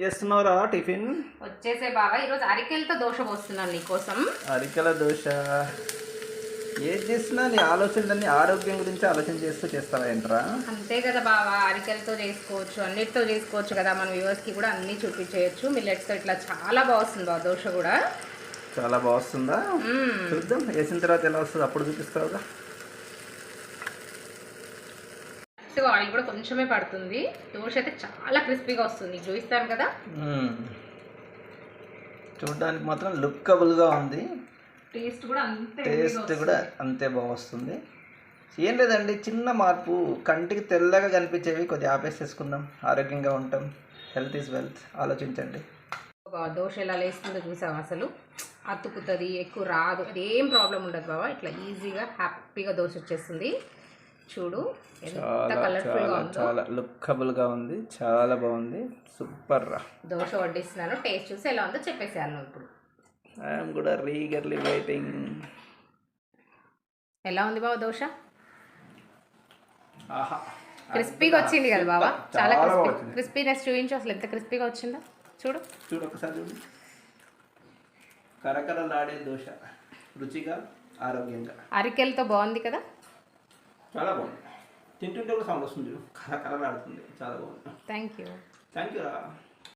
చేస్తున్నావురా టిఫిన్? వచ్చేసే బాబా ఈరోజు అరికెలతో దోశ పోస్తున్నాను నీకోసం. అరికెల దోశ. ఏది చేసినా నీ ఆలోచనలన్నీ ఆరోగ్యం గురించి ఆలోచన చేస్తూ చేస్తావా ఏంట్రా? అంతే కదా బావా అరికెలతో చేసుకోవచ్చు అన్నిటితో చేసుకోవచ్చు కదా. మన వ్యూవర్స్కి కూడా అన్నీ చూపించేయచ్చు. మిల్లెట్స్తో ఇట్లా చాలా బాగుంది బావ దోశ కూడా. చాలా బాగుస్తుందా? మ్మ్. చూద్దాం వేసిన తర్వాత ఎలా వస్తుంది అప్పుడు చూపిస్తావుగా. సో ఆయిల్ కూడా కొంచెమే పడుతుంది. దోశ అయితే చాలా క్రిస్పీగా వస్తుంది. చూపిస్తాను కదా. చూడడానికి మాత్రం లుక్కబుల్గా ఉంది. టేస్ట్ కూడా అంతే టేస్ట్ కూడా అంతే బాగా వస్తుంది. ఏం లేదండి చిన్న మార్పు. కంటికి తెల్లగా కనిపించేవి కొద్దిగా ఆపేసేసుకుందాం. ఆరోగ్యంగా ఉంటాం. హెల్త్ ఈజ్ వెల్త్ ఆలోచించండి. దోశ ఎలా లేస్తుందో చూసావా అసలు? అతుకుతుంది ఎక్కువ రాదు. అదేం ప్రాబ్లం ఉండదు బావా ఇట్లా ఈజీగా హ్యాపీగా దోశ వచ్చేస్తుంది. చూడు ఎంత చాలా చాలా ఉందో. చాలా లుక్కబుల్గా ఉంది చాలా బాగుంది సూపర్ రా. దోశ వడ్డిస్తున్నాను టేస్ట్ చూసి ఎలా ఉందో చెప్పేసేయాలి నువ్వు ఇప్పుడు. ఐఎమ్ కూడా రీగర్లీ వెయిటింగ్ ఎలా ఉంది బావ దోశ? క్రిస్పీగా వచ్చింది కదా బావా? చాలా క్రిస్పీ. క్రిస్పీనెస్ చూపించు అసలు ఎంత క్రిస్పీగా వచ్చిందో. చూడు. చూడు ఒకసారి చూడు. కరకరలాడే దోశ రుచిగా ఆరోగ్యంగా. అరికెలతో బాగుంది కదా. చాలా బాగుంది. తింటుంటే కూడా సౌండ్ వస్తుంది. చూడు కరకరలాడుతుంది చాలా బాగుంది. థ్యాంక్ యూ థ్యాంక్ యూ రా.